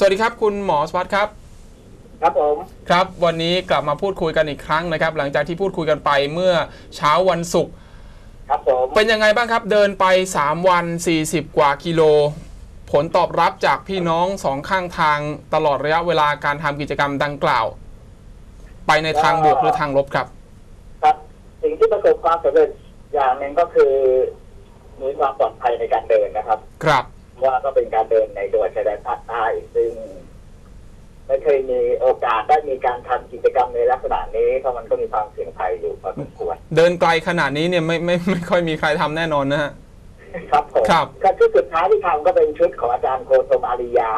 สวัสดีครับ คุณหมอสวัสดิ์ครับ ครับผม ครับ วันนี้กลับมาพูดคุยกันอีกครั้งนะครับ หลังจากที่พูดคุยกันไปเมื่อเช้าวันศุกร์ครับผม เป็นยังไงบ้างครับ เดินไป 3 วัน 40 กว่ากิโล ผลตอบรับจากพี่น้องสองข้างทางตลอดระยะเวลาการทำกิจกรรมดังกล่าว ไปในทางบวกหรือทางลบครับ ครับ สิ่งที่ประสบความสำเร็จอย่างหนึ่งก็คือมีความปลอดภัยในการเดินนะครับ ครับ ว่าก็เป็นการเดินในจังหวัดชายแดนภาคใต้ซึ่งไม่เคยมีโอกาสได้มีการทำกิจกรรมในลักษณะนี้เพราะมันก็มีความเสี่ยงภัยอยู่พอสมควรเดินไกลขนาดนี้เนี่ยไม่ไม่ไม่ค่อยมีใครทำแน่นอนนะฮะครับผมครับก็ชุดสุดท้ายที่ทำก็เป็นชุดของอาจารย์โคสมอาริยา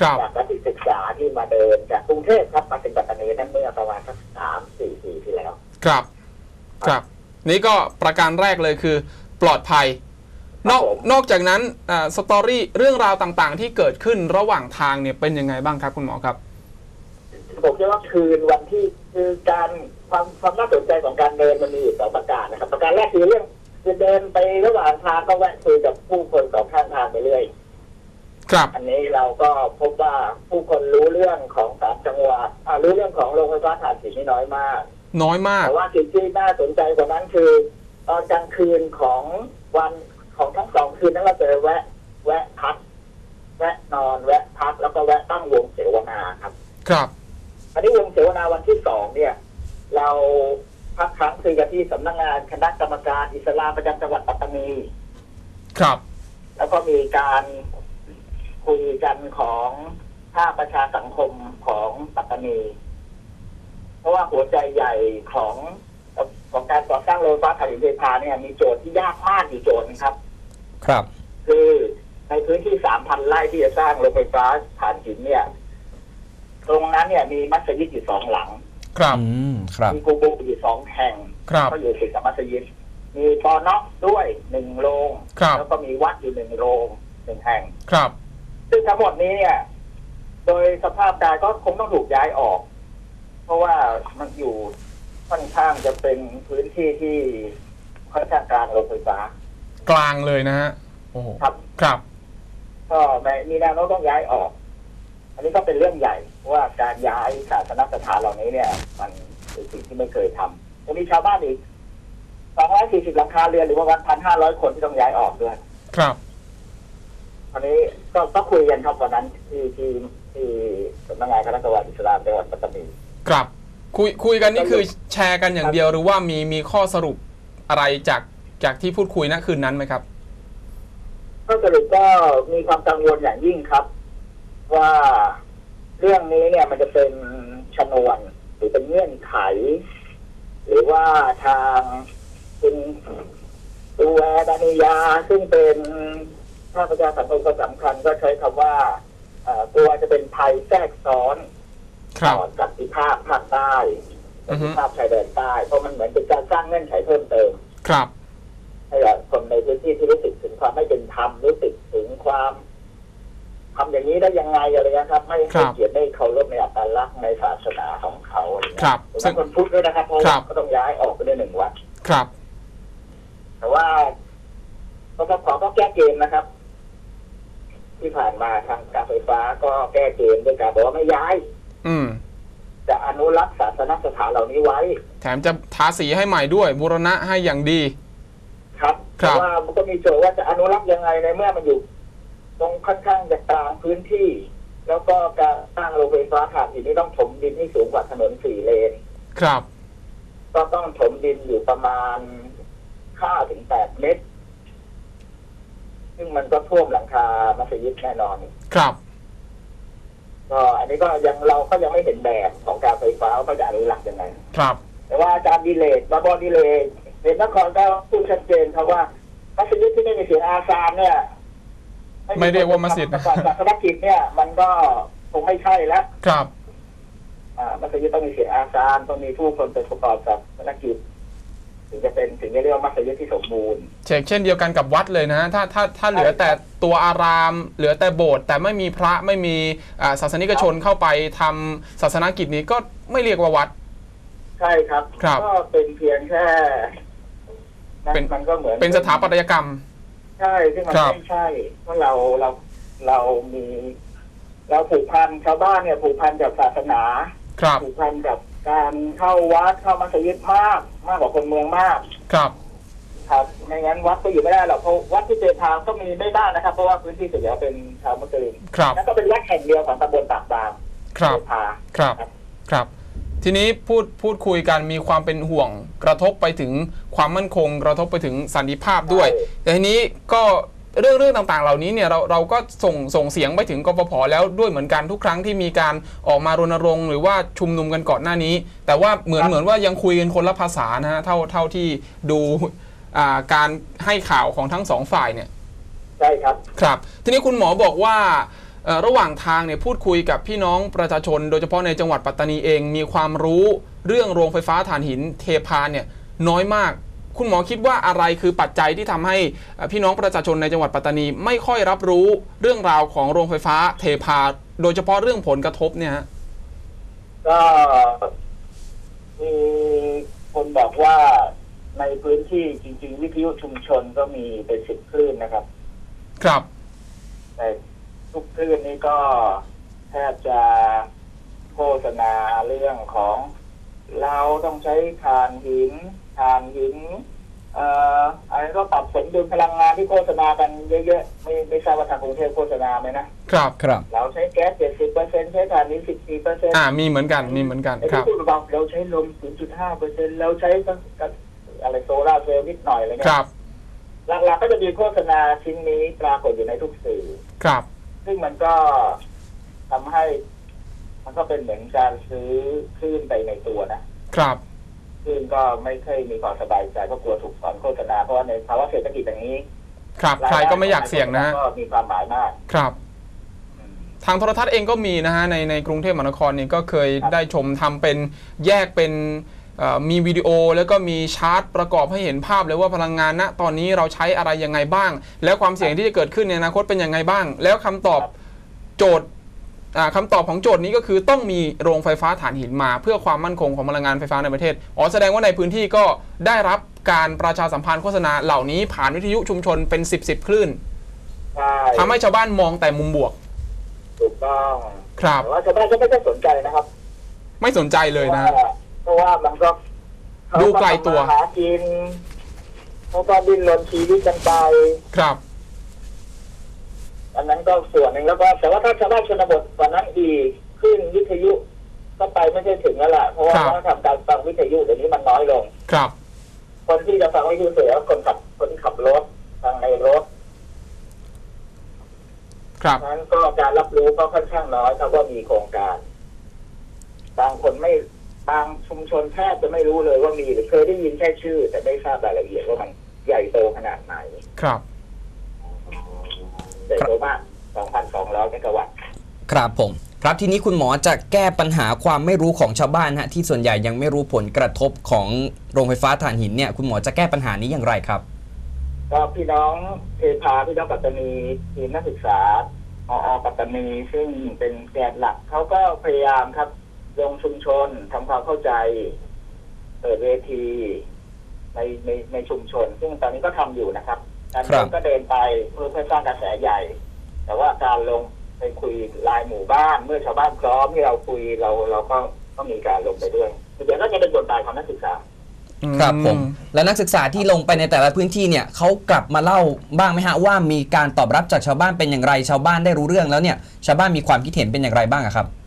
ครับจากนักศึกษาที่มาเดินจากกรุงเทพครับมาถึงปัตตานีนั่นเมื่อประมาณสักสามสี่ปีที่แล้ว ครับ ครับ นี่ก็ประการแรกเลยคือ ปลอดภัย นอกครับผมนอกจากนั้นอ่าสตอรี่เรื่องราวต่างๆ ที่เกิดขึ้นระหว่างทางเนี่ยเป็นยังไงบ้างครับคุณหมอครับผมคิดว่าคืนวันที่คือการความความน่าสนใจของการเดินมันมีอยู่สองประการนะครับ ประการแรกคือเรื่องคือเดินไประหว่างทางก็แวะคุยกับผู้คนสองข้างทางไปเรื่อยครับ อันนี้เราก็พบว่าผู้คนรู้เรื่องของสามจังหวัดอ่ารู้เรื่องของโรงไฟฟ้าถ่านหินนี่น้อยมาก น้อยมากแต่ว่าสิ่งที่น่าสนใจกว่านั้นคือตอนกลางคืนของวันของทั้งสองคืนนั้นเราจะแวะ แวะพัก แวะนอน แวะพัก แล้วก็แวะตั้งวงเสวนาครับ ครับ อันนี้วงเสวนาวันที่สองเนี่ย เราพักค้างคืนกันที่ สำนักงานคณะกรรมการอิสลามประจำจังหวัดปัตตานี ครับ แล้วก็มีการคุยกันของภาคประชาสังคมของปัตตานี เพราะว่าหัวใจใหญ่ของของการก่อสร้างโรงไฟฟ้าถ่านหินเทพาเนี่ยมีโจทย์ที่ยากมากอยู่โจทย์หนึงครับ ครับ คือในพื้นที่สามพันไร่ที่จะสร้างโรงไฟฟ้าถ่านหินเนี่ย ตรงนั้นเนี่ยมีมัสยิดอยู่สองหลัง ครับ อืม ครับ มีกูโบอยู่สองแห่ง ครับ ก็อยู่ติดกับมัสยิดมีปอนอกด้วยหนึ่งโรงครับ แล้วก็มีวัดอยู่หนึ่งโรงหนึ่งแห่ง ครับ ซึ่งทั้งหมดนี้เนี่ย โดยสภาพการก็คงต้องถูกย้ายออก เพราะว่ามันอยู่ค่อนข้างจะเป็นพื้นที่ที่ค่อนข้างกลางโรงไฟฟ้า กลางเลยนะฮะโอ้โหครับ ครับ ก็มีแนวโน้มต้องย้ายออก อันนี้ก็เป็นเรื่องใหญ่ว่าการย้ายศาสนสถานเหล่านี้เนี่ย มันเป็นสิ่งที่ไม่เคยทำ จะมีชาวบ้านอีก240หลังคาเรือนหรือว่าวันพันห้าร้อยคนที่ต้องย้ายออกด้วย ครับอันนี้ก็ก็คุยกันครับวันนั้นที่ที่ที่สำนักงานคณะกรรมการอิสลามจังหวัดปัตตานีครับคุยคุยกันนี่คือแชร์กันอย่างเดียวหรือว่ามีมีข้อสรุปอะไรจากจากที่พูดคุยณคืนนั้นไหมครับ ก็สรุปก็มีความกังวลอย่างยิ่งครับ ว่าเรื่องนี้เนี่ยมันจะเป็นชนวนหรือเป็นเงื่อนไข หรือว่าทางคุณตูแวดานิยา ซึ่งเป็นภาคประชาสังคมคนสำคัญก็ใช้คำว่าเอ่อกลัวจะเป็นภัยแทรกซ้อนครับต่อสันติภาพภาคใต้อืสัอนฮึติภาพชายแดนใต้ เพราะมันเหมือนเป็นการสร้างเงื่อนไขเพิ่มเติม ครับให้กับคนในพื้นที่ที่รู้สึกถึงความไม่เป็นธรรมรู้สึกถึงความทำอย่างนี้ได้ยังไงอะไรเงี้ยครับ ไม่ครัให้บเกียรติได้เคารพในอัตลักษณ์ในศาสนาของ เขาอะไรเงี้ยครับซึ่งคนพุทธด้วยนะครับเพราะครัว่าบก็ต้องย้ายออกไปได้หนึ่งวัน ครับ แต่ว่าปปขก็แก้เกมนะครับ ที่ผ่านมาทางการไฟฟ้าก็แก้เกมด้วยการบอกว่าไม่ย้าย อืม จะอนุรักษ์ศาสนสถานเหล่านี้ไว้แถมจะทาสีให้ใหม่ด้วยบูรณะให้อย่างดี ครับครัแต่บ ว่ามันก็มีโจทย์ว่าจะอนุรักษ์ยังไงในเมื่อมันอยู่ ตรงค่อนข้างจะกลางพื้นที่ แล้วก็การสร้างโรงไฟฟ้าถ่านหินนี่ต้องถมดินให้สูงกว่าถนนสี่เลน ครับ ก็ต้องถมดินอยู่ประมาณห้าถึงแปดเมตร ซึ่งมันก็ท่วมหลังคามัสยิดแน่นอน ครับ ก็อันนี้ก็ยังเราก็ยังไม่เห็นแบบของการไฟฟ้าว่าเขาจะอนุรักษ์ยังไง ครับ แต่ว่าอาจารย์ดิเลกบาบอดิเลกเดนนครก็พูดชัดเจนครับว่ามัสยิดที่ไม่มีเสียงอาซานเนี่ย ไม่เรียกว่ามัสยิดประกอบศาสนกิจเนี่ย มันก็คงไม่ใช่แล้วครับ อ่ามัสยิดต้องมีเสียงอาซานต้องมีผู้คนเป็นประกอบศาสนกิจถึงจะเป็นถึงจะเรียกว่ามัสยิดที่สมบูรณ์เชกเช่นเดียวกันกับวัดเลยนะฮะถ้าถ้าถ้าเหลือแต่ตัวอาราม เหลือแต่โบสถ์แต่ไม่มีพระไม่มีอ่าศาสนิกชนเข้าไปทำศาสนกิจนี้ก็ไม่เรียกว่าวัด ใช่ครับ ครับก็เป็นเพียงแค่นะเป็น มันก็เหมือนเป็นสถาปัตยกรรม ใช่ซึ่งมันครับ ไม่ใช่เพราะเราเราเรามี เราผูกพันชาวบ้านเนี่ยผูกพันกับศาสนา ครับผูกพันกับการเข้าวัดเข้ามัสยิดมากมากกว่าคนเมืองมาก ครับครับไม่งั้นวัดก็อยู่ไม่ได้หรอกเพราะวัดที่เจทางก็มีไม่ได้นะครับ เพราะว่าพื้นที่ส่วนใหญ่เป็นชาวมุสลิมครับนั่นก็เป็นวัดแห่งเดียวของตำบลปากบางครับเจทาครับ ครับ ทีนี้พูดพูดคุยกันมีความเป็นห่วงกระทบไปถึงความมั่นคง กระทบไปถึงสันติภาพด้วย แต่ทีนี้ก็เรื่องเรื่องต่างๆ เหล่านี้เนี่ยเราเราก็ส่งส่งเสียงไปถึงกปปแล้วด้วยเหมือนกันทุกครั้งที่มีการออกมารณรงค์หรือว่าชุมนุมกันก่อนหน้านี้ แต่ว่าเหมือนเหมือนว่ายังคุยกันคนละภาษานะฮะเท่าเท่าที่ดูอ่าการให้ข่าวของทั้งสองฝ่ายเนี่ยใช่ครับครับ ทีนี้คุณหมอบอกว่าเอ่อ ระหว่างทางเนี่ยพูดคุยกับพี่น้องประชาชน โดยเฉพาะในจังหวัดปัตตานีเอง มีความรู้เรื่องโรงไฟฟ้าถ่านหินเทพาเนี่ยน้อยมาก คุณหมอคิดว่าอะไรคือปัจจัยที่ทำให้เอ่อพี่น้องประชาชนในจังหวัดปัตตานี ไม่ค่อยรับรู้เรื่องราวของโรงไฟฟ้าเทพา โดยเฉพาะเรื่องผลกระทบเนี่ยฮะก็มีคนบอกว่าในพื้นที่จริง ๆ วิทยุชุมชนก็มีเป็นสิบคลื่นนะครับ ครับแต่ ทุกคลื่นนี้ก็แทบจะโฆษณาเรื่องของเราต้องใช้ถ่านหินถ่านหินเอ่ออะไรก็ปรับสมดุลพลังงานที่โฆษณากันเยอะๆไม่ไม่ทราบว่าทางกรุงเทพโฆษณาไหมนะครับครับเราใช้แก๊สเจ็ดสิบเปอร์เซ็นใช้ถ่านหินสิบสี่เปอร์เซ็นต์อ่ามีเหมือนกันมีเหมือนกันไอ้คที่รับพูดบอกเราใช้ลม0.5เปอร์เซ็นต์เราใช้กับอะไรโซลาร์เซลล์นิดหน่อยอะไรคเงี้รัยบหลักๆก็จะมีโฆษณาชิ้นนี้ปรากฏอยู่ในทุกสื่อครับ ซึ่งมันก็ทำให้ มันก็เป็นเหมือนการซื้อคลื่นไปในตัวนะครับ คลื่นก็ไม่เคยมีความสบายใจเพราะกลัวถูกสอนโฆษณาเพราะว่าในภาวะเศรษฐกิจอย่างนี้ครับ ใครก็ไม่อยากเสี่ยงนะฮะก็มีความหมายมาก ครับอืมทางโทรทัศน์เองก็มีนะฮะในในกรุงเทพมหานครนี่ก็เคยครับได้ชมทำเป็นแยกเป็นเอ่อ มีวิดีโอแล้วก็มีชาร์ตประกอบให้เห็นภาพเลยว่าพลังงานณตอนนี้เราใช้อะไรยังไงบ้าง แล้วความเสี่ยงที่จะเกิดขึ้นในอนาคตเป็นยังไงบ้าง แล้วคำตอบโจทย์อ่าคำตอบของโจทย์นี้ก็คือต้องมีโรงไฟฟ้าถ่านหินมา เพื่อความมั่นคงของพลังงานไฟฟ้าในประเทศ อ๋อแสดงว่าในพื้นที่ก็ได้รับการประชาสัมพันธ์โฆษณาเหล่านี้ผ่านวิทยุชุมชนเป็น 10บสคลื่นใช่ทำให้ชาวบ้านมองแต่มุมบวก ถูกต้อง ครับแต่ว่าชาวบ้านก็ไม่ได้สนใจนะครับ ไม่สนใจเลยนะ เพราะว่ามันก็ดูไกลตัว เขาก็ทำมาหากินเขาก็ดิ้นรนชีวิตกันไป ครับ อันนั้นก็ส่วนหนึ่งแล้วก็ แต่ว่าถ้าชาวบ้านชนบทกว่านั้นอีกขึ้นวิทยุก็ไปไม่ใช่ถึงแล้วล่ะเพราะว่าครับ เขาทำการฟังวิทยุเดี๋ยวนี้มันน้อยลง ครับ คนที่จะฟังวิทยุเสียคนขับคนขับรถฟังในรถครับ นั้นก็การรับรู้ก็ค่อนข้างน้อยครับว่ามีโครงการ บางคนไม่ บางชุมชนแทบจะไม่รู้เลยว่ามีหรือเคยได้ยินแค่ชื่อ แต่ไม่ทราบรายละเอียดว่ามันใหญ่โตขนาดไหนครับใหญ่โตมาก 2,200เมกะวัตต์ครับผม ครับทีนี้คุณหมอจะแก้ปัญหาความไม่รู้ของชาวบ้านฮะที่ส่วนใหญ่ยังไม่รู้ผลกระทบของโรงไฟฟ้าถ่านหินเนี่ยคุณหมอจะแก้ปัญหานี้อย่างไรครับ ก็พี่น้องเทพาพี่น้องปัตตานีทีมนักศึกษาออปัตตานีซึ่งเป็นแกนหลักเขาก็พยายามครับ ลงชุมชนทำความเข้าใจเปิดเวทีในในในชุมชน ซึ่งตอนนี้ก็ทำอยู่นะครับการครัเดิบนก็เดินไปเพื่อเพื่อสร้างกระแสใหญ่ แต่ว่าการลงไปคุยรายหมู่บ้าน เมื่อชาวบ้านพร้อมที่เราคุยเราเราก็ก็มีการลงไปด้วยเดี๋ยวก็จะเป็นบทบาทของนักศึกษาครับผมและนักศึกษาที่ลงไปในแต่ละพื้นที่เนี่ยเขากลับมาเล่าบ้างไหมฮะว่ามีการตอบรับจากชาวบ้านเป็นอย่างไร ชาวบ้านได้รู้เรื่องแล้วเนี่ย ชาวบ้านมีความคิดเห็นเป็นอย่างไรบ้างอะครับช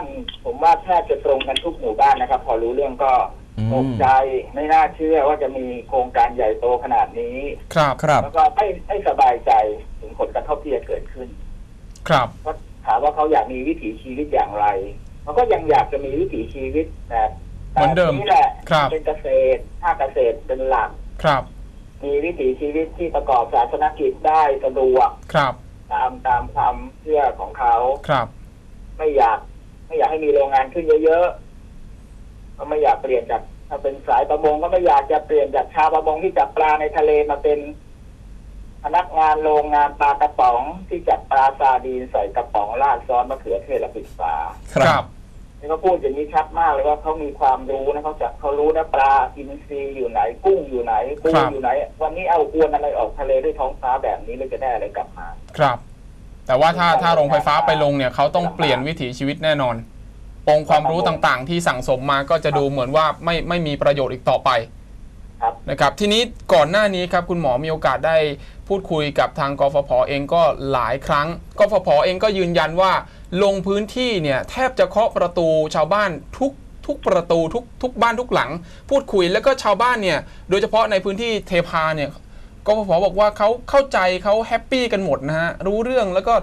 าวบ้านผมว่าแทบจะตรงกันทุกหมู่บ้านนะครับ พอรู้เรื่องก็อืมตกใจไม่น่าเชื่อว่าจะมีโครงการใหญ่โตขนาดนี้ ครับครับแล้วก็ไม่ไม่สบายใจถึงผลกระทบที่จะเกิดขึ้น ครับก็ถามว่าเขาอยากมีวิถีชีวิตอย่างไรเขาก็ยังอยากจะมีวิถีชีวิตแบบเหมือนเดิมนี้แหละครับเป็นเกษตรภาคเกษตรเป็นหลักครับ มีวิถีชีวิตที่ประกอบศาสนกิจได้สะดวกครับ ตามตามความเชื่อของเขาครับ ไม่อยาก ไม่อยากให้มีโรงงานขึ้นเยอะๆก็ไม่อยากเปลี่ยนจากถ้าเป็นสายประมงก็ไม่อยากจะเปลี่ยนจากชาวประมงที่จับปลาในทะเลมาเป็นพนักงานโรงงานปลากระป๋องที่จับปลาซาดีนใส่กระป๋องราดซอสมะเขือเทศและปิดฝาครับนี่เขาพูดอย่างนี้ชัดมากเลยว่าเขามีความรู้นะเขาจะเขารู้นะปลาอินทรีย์อยู่ไหนกุ้งอยู่ไหนปูครับอยู่ไหน วันนี้เอาอวนอะไรออกทะเลด้วยท้องฟ้าแบบนี้เราจะได้อะไรกลับมา ครับ แต่ว่าถ้าถ้าโรงไฟฟ้าไปลงเนี่ยเขาต้องเปลี่ยนวิถีชีวิตแน่นอน องค์ความรู้ต่างๆ ที่สั่งสมมาก็จะดูเหมือนว่าไม่ไม่มีประโยชน์อีกต่อไปครับนะครับทีนี้ก่อนหน้านี้ครับคุณหมอมีโอกาสได้พูดคุยกับทางกฟผเองก็หลายครั้งกฟผเองก็ยืนยันว่าลงพื้นที่เนี่ยแทบจะเคาะประตูชาวบ้านทุกทุกประตูทุกทุกบ้านทุกหลัง พูดคุยแล้วก็ชาวบ้านเนี่ยโดยเฉพาะในพื้นที่เทพาเนี่ย กฟผบอกว่าเขาเข้าใจเขาแฮปปี้กันหมดนะฮะรู้เรื่องแล้วก็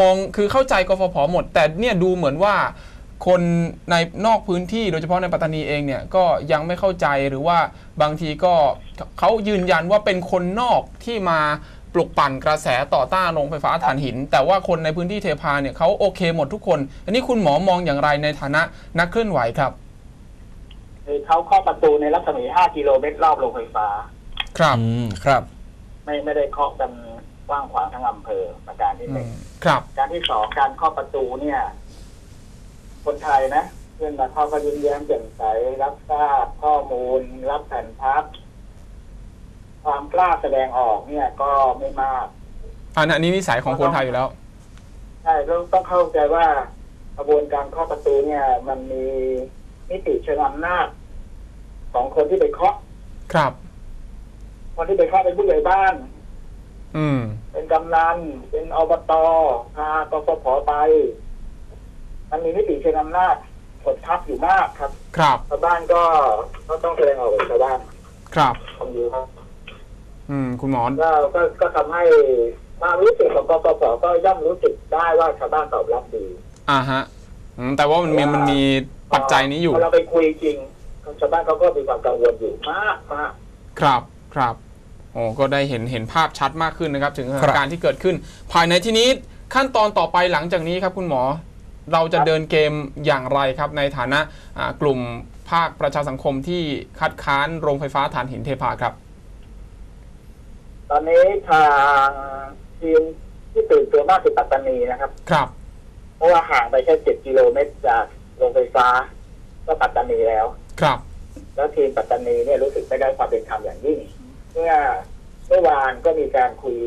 มองคือเข้าใจกฟผหมด แต่เนี่ยดูเหมือนว่าคนในนอกพื้นที่โดยเฉพาะในปัตตานีเองเนี่ยก็ยังไม่เข้าใจหรือว่าบางทีก็เขายืนยันว่าเป็นคนนอกที่มาปลุกปั่นกระแสต่อต้านโรงไฟฟ้าถ่านหิน แต่ว่าคนในพื้นที่เทพาเนี่ยเขาโอเคหมดทุกคน อันนี้คุณหมอมองอย่างไรในฐานะนักเคลื่อนไหวครับเขาเคาประตูในรัศมี 5 กิโลเมตรรอบโรงไฟฟ้า ครับอืมครับ ไม่ไม่ได้เคาะกันกว้างขวางทั้งอำเภอประการที่หอืนึ่งมครับ การที่สองการเคาะประตูเนี่ย คนไทยนะเพื่อนมาเข้าก็ยิ้มแย้มแจ่มใสรับทราบข้อมูล รับแผ่นพับความกล้าแสดงออกเนี่ย ก็ไม่มาก อันนี้นิสัยของคนไทยอยู่แล้ว ใช่ต้องต้องเข้าใจว่ากระบวนการเคาะประตูเนี่ย มันมีมิติเชิงอำนาจของคนที่ไปเคาะครับ คนที่ไปเคาะเป็นผู้ใหญ่บ้าน อืม เป็นกำนัน เป็นอบตพากฟผไป มันมีมิติเชิงอำนาจกดทับอยู่มากครับครับ ชาวบ้านก็ก็ต้องแสดงออกกับชาวบ้านครับตรงนี้ครับ อืม คุณหมอ ก็ก็ก็ทำให้ความรู้สึกของกฟผก็ย่อมรู้สึกได้ว่าชาวบ้านตอบรับดี อ่าฮะอืมแต่ว่ามันมีมันมีปัจจัยนี้อยู่ พอเราไปคุยจริงชาวบ้านเขาก็มีความกังวลอยู่มากมากครับ ครับ โอ้ก็ได้เห็นเห็นภาพชัดมากขึ้นนะครับ ถึงสถาครันบการณ์ที่เกิดขึ้น ภายในที่นี้ขั้นตอนต่อไปหลังจากนี้ครับคุณหมอ เราจะเดินเกมอย่างไรครับ ในฐานะอ่ากลุ่มภาคประชาสังคมที่คัดค้านโรงไฟฟ้าถ่านหินเทพาครับ ตอนนี้ทางทีมที่ตื่นตัวมากคือปัตตานีนะครับ ครับ เพราะว่าห่างไปแค่เจ็ดกิโลเมตรจากโรงไฟฟ้า ก็ปัตตานีแล้ว ครับ แล้วทีมปัตตานีเนี่ยรู้สึกไม่ได้ความเป็นธรรมอย่างยิ่ง เมื่อเมื่อวานก็มีการคุย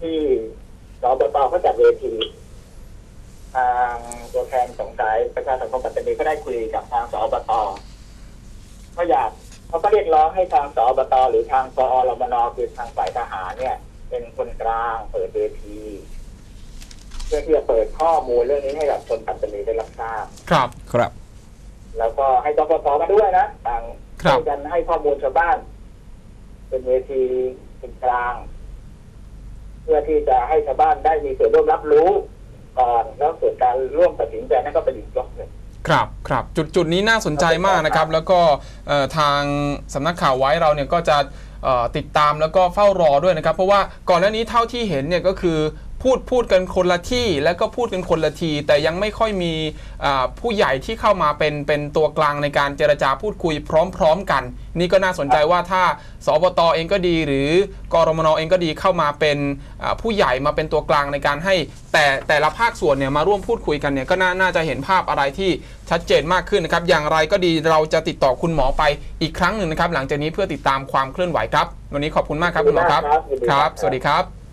ที่สบตเขาจัดเวทีทางตัวแทนสงสายประชาสังคมปัตตานีก็ได้คุยกับทางสอบตก็อยากเขาก็เรียกร้องให้ทางสอบตหรือทางปอรมนคือทางฝ่ายทหารเนี่ย เป็นคนกลางเปิดเวทีเพื่อที่จะเปิดข้อมูลเรื่องนี้ให้กับคนปัตตานีได้รับทราบ ครับ ครับ แล้วก็ให้กฟผมาด้วยนะต่างครับช่วยกันให้ข้อมูลชาวบ้าน เป็นเวทีเป็นกลาง เพื่อที่จะให้ชาวบ้านได้มีส่วนร่วมรับรู้ก่อนแล้วส่วนการร่วมตัดสินใจนั่นก็เป็นอีกยกหนึ่งครับครับจุดจุดนี้น่าสนใจมากนะครับ แล้วก็เอ่อทางสำนักข่าวไว้เราเนี่ยก็จะเอ่อติดตามแล้วก็เฝ้ารอด้วยนะครับ เพราะว่าก่อนหน้านี้เท่าที่เห็นเนี่ยก็คือ พูดพูดกันคนละที่แล้วก็พูดกันคนละที แต่ยังไม่ค่อยมีอ่าผู้ใหญ่ที่เข้ามาเป็นเป็นตัวกลางในการเจรจาพูดคุยพร้อม ๆ กัน นี่ก็น่าสนใจว่าถ้าสบตเองก็ดี หรือกรมนเองก็ดีเข้ามาเป็นอ่าผู้ใหญ่มาเป็นตัวกลางในการให้ แต่แต่ละภาคส่วนเนี่ยมาร่วมพูดคุยกันเนี่ยก็น่าน่าจะเห็นภาพอะไรที่ชัดเจนมากขึ้นนะครับอย่างไรก็ดีเราจะติดต่อคุณหมอไปอีกครั้งหนึ่งนะครับ หลังจากนี้เพื่อติดตามความเคลื่อนไหวครับ วันนี้ขอบคุณมากครับคุณหมอครับยินดีมากครับยินดีคมากรับครับ สวัสดีครับ